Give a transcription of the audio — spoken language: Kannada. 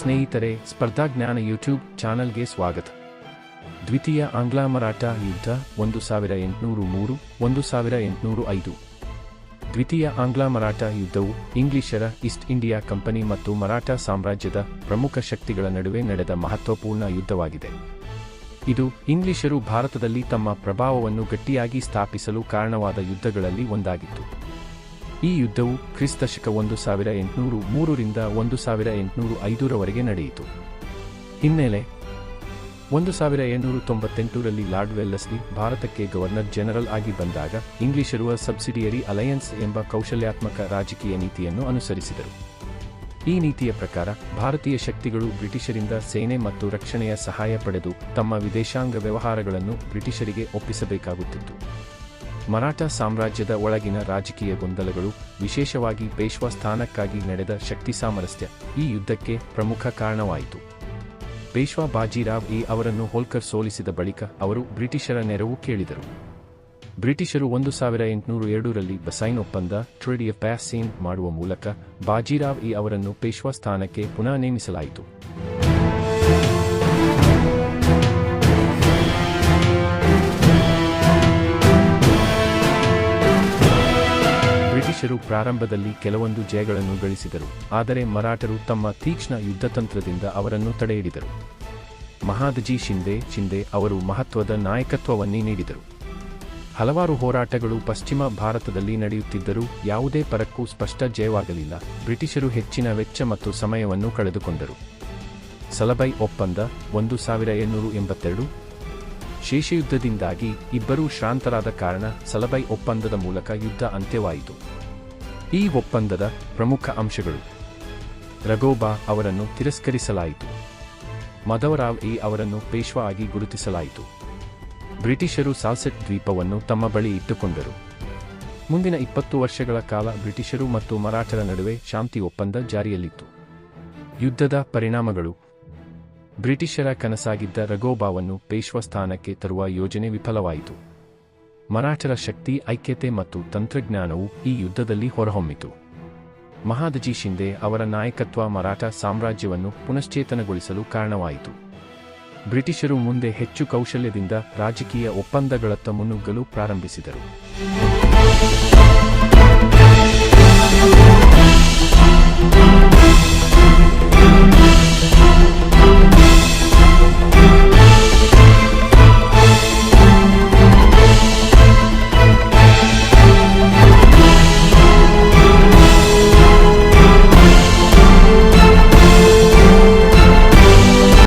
ಸ್ನೇಹಿತರೆ ಸ್ಪರ್ಧಾಜ್ಞಾನ ಯೂಟ್ಯೂಬ್ ಚಾನಲ್ಗೆ ಸ್ವಾಗತ. ದ್ವಿತೀಯ ಆಂಗ್ಲ ಮರಾಠ ಯುದ್ಧ, ಒಂದು ಸಾವಿರ ಎಂಟುನೂರು ಮೂರು, ಒಂದು ಸಾವಿರ ಎಂಟುನೂರು ಐದು. ದ್ವಿತೀಯ ಆಂಗ್ಲ ಮರಾಠ ಯುದ್ಧವು ಇಂಗ್ಲಿಷರ ಈಸ್ಟ್ ಇಂಡಿಯಾ ಕಂಪನಿ ಮತ್ತು ಮರಾಠ ಸಾಮ್ರಾಜ್ಯದ ಪ್ರಮುಖ ಶಕ್ತಿಗಳ ನಡುವೆ ನಡೆದ ಮಹತ್ವಪೂರ್ಣ ಯುದ್ಧವಾಗಿದೆ. ಇದು ಇಂಗ್ಲಿಷರು ಭಾರತದಲ್ಲಿ ತಮ್ಮ ಪ್ರಭಾವವನ್ನು ಗಟ್ಟಿಯಾಗಿ ಸ್ಥಾಪಿಸಲು ಕಾರಣವಾದ ಯುದ್ಧಗಳಲ್ಲಿ ಒಂದಾಗಿತ್ತು. ಈ ಯುದ್ಧವು ಕ್ರಿಸ್ತಶಕ ಒಂದು ಸಾವಿರ ಎಂಟುನೂರು ಮೂರರಿಂದ ಒಂದು ಸಾವಿರ ಎಂಟುನೂರು ಐದರವರೆಗೆ ನಡೆಯಿತು. ಹಿನ್ನೆಲೆ ಒಂದು ಸಾವಿರ ಎಂಟುನೂರು ತೊಂಬತ್ತೆಂಟರಲ್ಲಿ ಲಾರ್ಡ್ ವೆಲ್ಲಸ್ಲಿ ಭಾರತಕ್ಕೆ ಗವರ್ನರ್ ಜನರಲ್ ಆಗಿ ಬಂದಾಗ ಇಂಗ್ಲಿಷರು ಸಬ್ಸಿಡಿಯರಿ ಅಲಯನ್ಸ್ ಎಂಬ ಕೌಶಲ್ಯಾತ್ಮಕ ರಾಜಕೀಯ ನೀತಿಯನ್ನು ಅನುಸರಿಸಿದರು. ಈ ನೀತಿಯ ಪ್ರಕಾರ ಭಾರತೀಯ ಶಕ್ತಿಗಳು ಬ್ರಿಟಿಷರಿಂದ ಸೇನೆ ಮತ್ತು ರಕ್ಷಣೆಯ ಸಹಾಯ ಪಡೆದು ತಮ್ಮ ವಿದೇಶಾಂಗ ವ್ಯವಹಾರಗಳನ್ನು ಬ್ರಿಟಿಷರಿಗೆ ಒಪ್ಪಿಸಬೇಕಾಗುತ್ತಿತ್ತು. ಮರಾಠ ಸಾಮ್ರಾಜ್ಯದ ಒಳಗಿನ ರಾಜಕೀಯ ಗೊಂದಲಗಳು ವಿಶೇಷವಾಗಿ ಪೇಶ್ವಾ ಸ್ಥಾನಕ್ಕಾಗಿ ನಡೆದ ಶಕ್ತಿ ಸಾಮರಸ್ಯ ಈ ಯುದ್ಧಕ್ಕೆ ಪ್ರಮುಖ ಕಾರಣವಾಯಿತು. ಪೇಶ್ವಾ ಬಾಜಿರಾವ್ ಈ ಅವರನ್ನು ಹೋಲ್ಕರ್ ಸೋಲಿಸಿದ ಬಳಿಕ ಅವರು ಬ್ರಿಟಿಷರ ನೆರವು ಕೇಳಿದರು. ಬ್ರಿಟಿಷರು ಒಂದು ಸಾವಿರ ಎಂಟುನೂರು ಎರಡರಲ್ಲಿ ಬಸೈನ್ ಒಪ್ಪಂದ ಟ್ರೇಡಿ ಆಫ್ ಮಾಡುವ ಮೂಲಕ ಬಾಜಿರಾವ್ ಈ ಅವರನ್ನು ಪೇಶ್ವಾ ಸ್ಥಾನಕ್ಕೆ ಪುನಃ ನೇಮಿಸಲಾಯಿತು. ಬ್ರಿಟಿಷರು ಪ್ರಾರಂಭದಲ್ಲಿ ಕೆಲವೊಂದು ಜಯಗಳನ್ನು ಗಳಿಸಿದರು, ಆದರೆ ಮರಾಠರು ತಮ್ಮ ತೀಕ್ಷ್ಣ ಯುದ್ಧತಂತ್ರದಿಂದ ಅವರನ್ನು ತಡೆಹಿಡಿದರು. ಮಹಾದಜಿ ಶಿಂದೆ ಶಿಂದೆ ಅವರು ಮಹತ್ವದ ನಾಯಕತ್ವವನ್ನೇ ನೀಡಿದರು. ಹಲವಾರು ಹೋರಾಟಗಳು ಪಶ್ಚಿಮ ಭಾರತದಲ್ಲಿ ನಡೆಯುತ್ತಿದ್ದರೂ ಯಾವುದೇ ಪರಕ್ಕೂ ಸ್ಪಷ್ಟ ಜಯವಾಗಲಿಲ್ಲ. ಬ್ರಿಟಿಷರು ಹೆಚ್ಚಿನ ವೆಚ್ಚ ಮತ್ತು ಸಮಯವನ್ನು ಕಳೆದುಕೊಂಡರು. ಸಲಬೈ ಒಪ್ಪಂದ ಒಂದು ಸಾವಿರ ಏಳ್ನೂರು ಎಂಬತ್ತೆರಡು. ಶೇಷಯುದ್ಧದಿಂದಾಗಿ ಇಬ್ಬರೂ ಶ್ರಾಂತರಾದ ಕಾರಣ ಸಲಬೈ ಒಪ್ಪಂದದ ಮೂಲಕ ಯುದ್ಧ ಅಂತ್ಯವಾಯಿತು. ಈ ಒಪ್ಪಂದದ ಪ್ರಮುಖ ಅಂಶಗಳು. ರಘೋಬಾ ಅವರನ್ನು ತಿರಸ್ಕರಿಸಲಾಯಿತು. ಮಧವರಾವ್ ಈ ಅವರನ್ನು ಪೇಶ್ವಾ ಆಗಿ ಗುರುತಿಸಲಾಯಿತು. ಬ್ರಿಟಿಷರು ಸಾಸೆಟ್ ದ್ವೀಪವನ್ನು ತಮ್ಮ ಬಳಿ ಇಟ್ಟುಕೊಂಡರು. ಮುಂದಿನ ಇಪ್ಪತ್ತು ವರ್ಷಗಳ ಕಾಲ ಬ್ರಿಟಿಷರು ಮತ್ತು ಮರಾಠರ ನಡುವೆ ಶಾಂತಿ ಒಪ್ಪಂದ ಜಾರಿಯಲ್ಲಿತ್ತು. ಯುದ್ಧದ ಪರಿಣಾಮಗಳು. ಬ್ರಿಟಿಷರ ಕನಸಾಗಿದ್ದ ರಘೋಬಾವನ್ನು ಪೇಶ್ವಾ ಸ್ಥಾನಕ್ಕೆ ತರುವ ಯೋಜನೆ ವಿಫಲವಾಯಿತು. ಮರಾಠರ ಶಕ್ತಿ, ಐಕ್ಯತೆ ಮತ್ತು ತಂತ್ರಜ್ಞಾನವು ಈ ಯುದ್ಧದಲ್ಲಿ ಹೊರಹೊಮ್ಮಿತು. ಮಹಾದಜಿ ಶಿಂದೆ ಅವರ ನಾಯಕತ್ವ ಮರಾಠ ಸಾಮ್ರಾಜ್ಯವನ್ನು ಪುನಶ್ಚೇತನಗೊಳಿಸಲು ಕಾರಣವಾಯಿತು. ಬ್ರಿಟಿಷರು ಮುಂದೆ ಹೆಚ್ಚು ಕೌಶಲ್ಯದಿಂದ ರಾಜಕೀಯ ಒಪ್ಪಂದಗಳತ್ತ ಮುನ್ನುಗ್ಗಲು ಪ್ರಾರಂಭಿಸಿದರು.